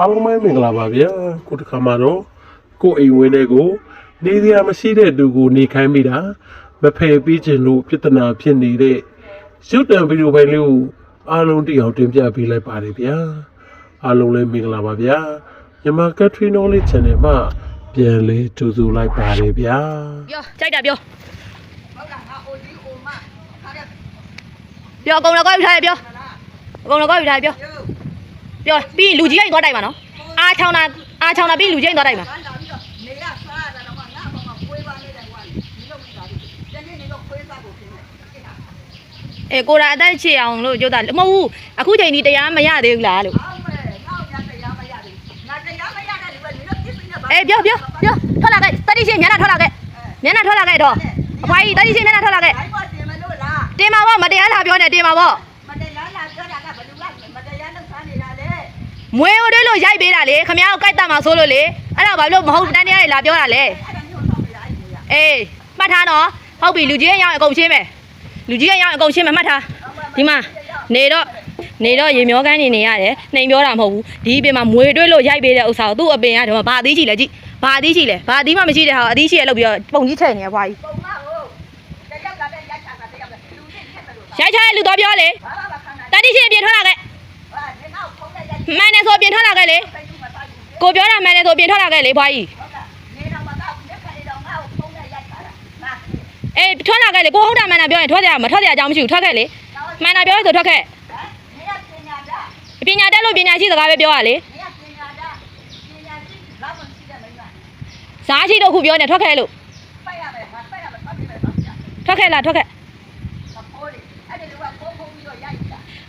အားလုံးပဲမင်္ဂလာပါဗျာကိုတစ်ခါမှတော့ကိုအိမ်ဝင်းတွေကိုနေစရာမရှိတဲ့သူကိုနေခိုင်းမိတာမဖယ်ပြီးခြင်းလို့ပြဿနာဖြစ်နေတဲ့ရုပ်တံဗီဒီယိုပိုင်းလေးကိုအားလုံးတိအောင်တင်ပြပေးလိုက်ပါတယ်ဗျာအားလုံးလည်းမင်္ဂလာပါဗျာမြန်မာကထရီနိုလေး channel မှာပြန်လဲကြိုဆိုလိုက်ပါတယ်ဗျာပြောကြိုက်တာပြောပြောအကုန်တော့ကောက်ယူထားရပြောအကုန်တော့ကောက်ယူထားရပြော ပြောပြီးရင်လူကြီးရင်သွားတိုက်မှာနော်အားချောင်းတာအားချောင်းတာပြီးလူကြီးရင်သွားတိုက်မှာအေးကိုရာအသက်ချေအောင်လို့ပြောတာမဟုတ်ဘူးအခုချိန်ဒီတရားမရသေးဘူးလားလို့အေးပြောပြောပြောထွက်လာခဲ့တတိချင်းမျက်နှာထွက်လာခဲ့မျက်နှာထွက်လာခဲ့တော့အဖွားကြီးတတိချင်းမျက်နှာထွက်လာခဲ့တင်ပါဘောမတရားလာပြောနေတင်ပါဘော မွေးတို့လို့ရိုက်ပေးတာလေခမ ्या ကိုကြိုက်တာမှာဆိုလို့လေအဲ့တော့ဘာလို့မဟုတ်တန်တရားတွေလာပြောတာလဲအေးမှတ်ထားနော်ဟုတ်ပြီလူကြီးရဲ့ရောင်းအကုန်ချင်းမယ်လူကြီးရဲ့ရောင်းအကုန်ချင်းမယ်မှတ်ထားဒီမှာနေတော့နေတော့ရေမျောကန်းနေနေရတယ်နှိမ်ပြောတာမဟုတ်ဘူးဒီအပြင်မှာမွေတွေးလို့ရိုက်ပေးတဲ့ဥစ္စာကိုသူ့အပင်ကတော့ဘာအသီးချီလဲကြည့်ဘာအသီးချီလဲဘာအသီးမှမရှိတဲ့ဟာကိုအသီးချီရလို့ပြီးတော့ပုံကြီးထည့်နေရဖွာကြီးရိုက်ချတဲ့လူတော့ပြောလေတတိချီအပြင်ထွက်လာခဲ့ မှန်တယ်ဆိုအပြင်ထွက်လာခဲ့လေကိုပြောတာမှန်တယ်ဆိုအပြင်ထွက်လာခဲ့လေဖွာကြီးအေးထွက်လာခဲ့လေကိုဟုတ်တာမှန်တာပြောရင်ထွက်ကြမထွက်ကြအကြောင်းမရှိဘူးထွက်ခဲ့လေမှန်တာပြောရင်ဆိုထွက်ခဲ့ပညာတတ်လို့ပညာရှိစကားပဲပြောရလေဇာရှိတော့ခုပြောနေထွက်ခဲ့လို့ထွက်ခဲ့လားထွက်ခဲ့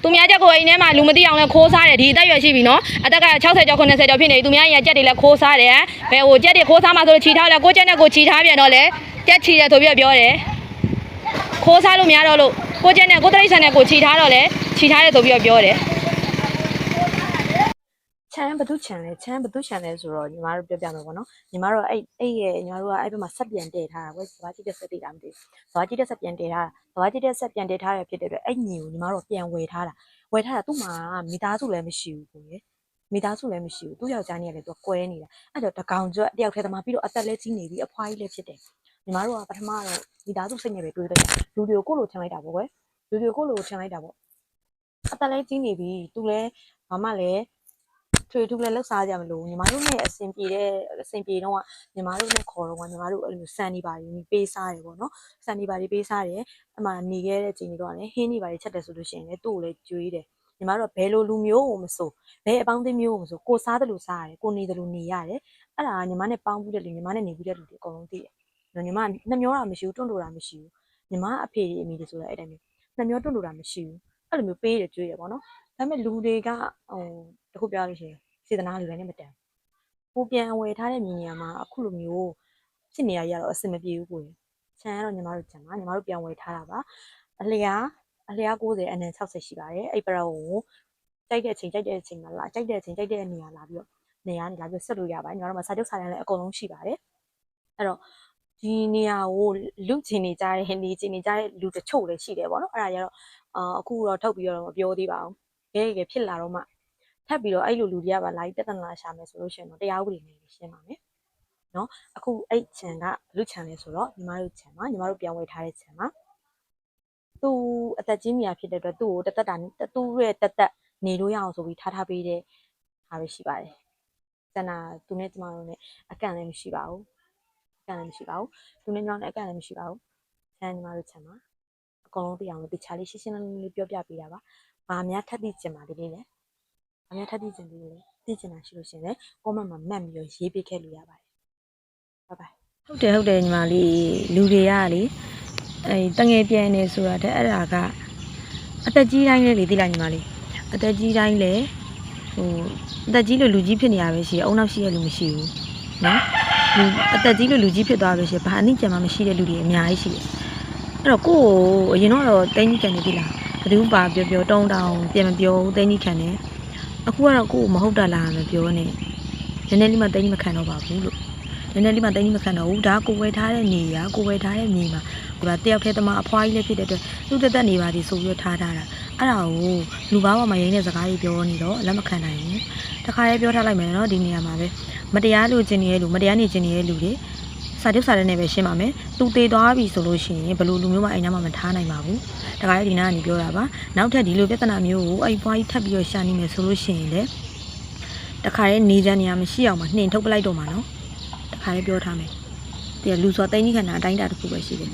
သူများချက်ကိုအိမ်ထဲမှာလူမသိအောင်လဲခိုးစားတယ်ဒီအသက်ရွယ်ရှိပြီနော်အသက်က60ကျော်90ကျော်ဖြစ်နေပြီသူများရဲ့ကြက်တွေလည်းခိုးစားတယ်ဘယ်ဟိုကြက်တွေခိုးစားမှဆိုလို့ခြိထားလဲကိုကြက်နဲ့ကိုခြိထားပြန်တော့လဲကြက်ခြိတယ်ဆိုပြီးတော့ပြောတယ်ခိုးစားလို့များတော့လို့ကိုကြက်နဲ့ကိုတရိတ်ဆန်နဲ့ကိုခြိထားတော့လဲခြိထားတယ်ဆိုပြီးတော့ပြောတယ် ချမ်းဘသူချမ်းလဲချမ်းဘသူချမ်းလဲဆိုတော့ညီမတို့ပြောပြမယ်ပေါ့နော်ညီမတို့အဲ့အဲ့ရဲ့ညီမတို့ကအဲ့ဘက်မှာဆက်ပြန်တည်ထားတာပဲစဘာကြည့်တဲ့ဆက်တည်တာမသိဘူးစဘာကြည့်တဲ့ဆက်ပြန်တည်ထားတာစဘာကြည့်တဲ့ဆက်ပြန်တည်ထားရဖြစ်တဲ့အတွက်အဲ့ညီကိုညီမတို့ပြန်ဝယ်ထားတာဝယ်ထားတာသူ့မှာမိသားစုလည်းမရှိဘူးကိုရဲ့မိသားစုလည်းမရှိဘူးသူ့ယောက်ျားကြီးကလည်းသူကွဲနေတာအဲ့တော့တကောင်ကျွတ်တယောက်ထဲသမားပြီးတော့အသက်လည်းကြီးနေပြီအဖွားကြီးလည်းဖြစ်တယ်ညီမတို့ကပထမတော့မိသားစုစိတ်နဲ့ပဲတွေးတယ်လူတွေကိုကိုယ့်လိုထင်လိုက်တာပေါ့ကွယ်လူတွေကိုကိုယ့်လိုထင်လိုက်တာပေါ့အသက်လည်းကြီးနေပြီသူလည်းဘာမှလည်း ထွေထူးလည်းလှုပ်ရှားကြမလို့ညီမတို့နဲ့အဆင်ပြေတဲ့အဆင်ပြေတော့ကညီမတို့နဲ့ခေါ်တော့ကညီမတို့အဲ့လိုစံနေပါရင်ပေးစားတယ်ပေါ့နော်စံနေပါလေးပေးစားတယ်အမှနေခဲ့တဲ့ချိန်ကြီးတော့လည်းဟင်းနေပါလေးချက်တယ်ဆိုလို့ရှိရင်လည်းသူ့ကိုလည်းကြွေးတယ်ညီမတို့ကဘယ်လိုလူမျိုးကိုမဆိုဘယ်အပေါင်းအသင်းမျိုးကိုမဆိုကိုစားတယ်လို့စားရတယ်ကိုနေတယ်လို့နေရတယ်အဲ့ဒါကညီမနဲ့ပေါင်းဘူးတဲ့လူညီမနဲ့နေဘူးတဲ့လူတွေအကုန်လုံးသိတယ်နော်ညီမနှမျောတာမရှိဘူးတွန့်တိုတာမရှိဘူးညီမအဖေအမေတွေဆိုတာအဲ့တိုင်းမျိုးနှမျောတွန့်တိုတာမရှိဘူးအဲ့လိုမျိုးပေးတယ်ကြွေးတယ်ပေါ့နော်ဒါပေမဲ့လူတွေကဟို တခုပြောလို့ရှိရင်စေတနာလူတိုင်းနဲ့မတန်ဘူးကိုပြန်ဝယ်ထားတဲ့မြေနေရာမှာအခုလိုမျိုးဖြစ်နေရရတော့အဆင်မပြေဘူးကိုရင်ခြံကတော့ညီမတို့ခြံပါညီမတို့ပြန်ဝယ်ထားတာပါအလျားအလျား90အနန်60ရှိပါတယ်အဲ့ပရောကိုကြိုက်တဲ့အချိန်ကြိုက်တဲ့အချိန်မှာလာကြိုက်တဲ့အချိန်ကြိုက်တဲ့နေရာလာပြီးတော့နေရာနေလာပြီးတော့ဆက်လို့ရပါတယ်ညီမတို့မှာစာချုပ်စာတမ်းလည်းအကုန်လုံးရှိပါတယ်အဲ့တော့ဒီနေရာကိုလူချင်နေကြတဲ့နေချင်နေကြတဲ့လူတချို့လည်းရှိတယ်ပေါ့နော်အဲ့ဒါကြတော့အာအခုတော့ထုတ်ပြီးတော့မပြောသေးပါဘူးတကယ်တကယ်ဖြစ်လာတော့မှ ထပ်ပြီးတော့အဲ့လိုလူတွေကပါလာပြီးပြဿနာရှာမယ်ဆိုလို့ရှိရင်တော့တရားဥပဒေနဲ့ရှင်းပါမယ်။နော်အခုအဲ့ခြံကဘလူးခြံလဲဆိုတော့ညီမတို့ခြံမှာညီမတို့ပြောင်းဝယ်ထားတဲ့ခြံမှာသူအသက်ကြီးမြာဖြစ်တဲ့အတွက်သူ့ကိုတသက်တာသူ့ရဲ့တသက်နေလို့ရအောင်ဆိုပြီးထားထားပေးတဲ့ဟာပဲရှိပါတယ်။တနာသူနဲ့ကျမတို့နဲ့အကန့်လည်းမရှိပါဘူး။အကန့်လည်းမရှိပါဘူး။သူနဲ့ကျွန်တော်နဲ့အကန့်လည်းမရှိပါဘူး။ခြံညီမတို့ခြံမှာအကုန်လုံးတရားလို့တခြားလေးရှင်းရှင်းလင်းလင်းလေးပြောပြပေးတာပါ။ဘာများထပ်သိချင်ပါသေးလေးလဲ။ အများထပ်သိကျင်သေးတယ်သိကျင်တာရှိလို့ရှရင်လေ comment မှာမှတ်ပြီးတော့ရေးပေးခဲ့လို့ရပါတယ်။ bye bye ဟုတ်တယ်ဟုတ်တယ်ညီမလေးလူတွေကလေအဲတငယ်ပြန်နေဆိုတာတဲ့အဲ့ဒါကအသက်ကြီးတိုင်းလေလေသိလားညီမလေးအသက်ကြီးတိုင်းလေဟိုအသက်ကြီးလို့လူကြီးဖြစ်နေရပဲရှိတယ်အုံနောက်ရှိရလူမရှိဘူးနော်လူအသက်ကြီးလို့လူကြီးဖြစ်သွားလို့ရှိရင်ဘာအနည်းကြံမှမရှိတဲ့လူတွေအများကြီးရှိတယ်အဲ့တော့ကိုယ့်ကိုအရင်တော့တင်းကြီးခံနေပြီလားဘယ်သူပါပြောပြောတုံးတောင်ပြန်မပြောဘူးတင်းကြီးခံနေ အခုကတော့ကိုယ့်ကိုမဟုတ်တာလားမပြောနဲ့နည်းနည်းလေးမှတင်းကြီးမခံတော့ပါဘူးလို့နည်းနည်းလေးမှတိတ်မခံတော့ဘူးဒါကိုဝယ်ထားတဲ့နေရကိုဝယ်ထားတဲ့မြေမှာဟိုဒါတယောက်တည်းသမားအဖွားကြီးလည်းဖြစ်တဲ့အတွက်သူ့တက်တက်နေပါသည်ဆိုပြီးတော့ထားထားတာအဲ့ဒါကိုလူဘာပေါ်မှာရင်းတဲ့စကားတွေပြောနေတော့လက်မခံနိုင်ဘူးတခါလေးပြောထားလိုက်မယ်နော်ဒီနေရာမှာပဲမတရားလို့ကျင်နေတဲ့လူမတရားနေကျင်နေတဲ့လူတွေ စာချုပ်စာတမ်းနဲ့ပဲရှင်းပါမယ်သူတည်သွားပြီဆိုလို့ရှိရင်ဘယ်လိုလူမျိုးမှအိမ်ထဲမှာမထားနိုင်ပါဘူးတခါလေးဒီနားကနေပြောတာပါနောက်ထပ်ဒီလိုပြဿနာမျိုးကိုအဲ့ဘွားကြီးထပ်ပြီးတော့ရှာနေမယ်ဆိုလို့ရှိရင်လေတခါလေးနေကြနေရမရှိအောင်မနှင်ထုတ်ပလိုက်တော့မှာနော်တခါလေးပြောထားမယ်ဒီကလူစောသိန်းကြီးခန္ဓာအတိုင်းတာတစ်ခုပဲရှိတယ်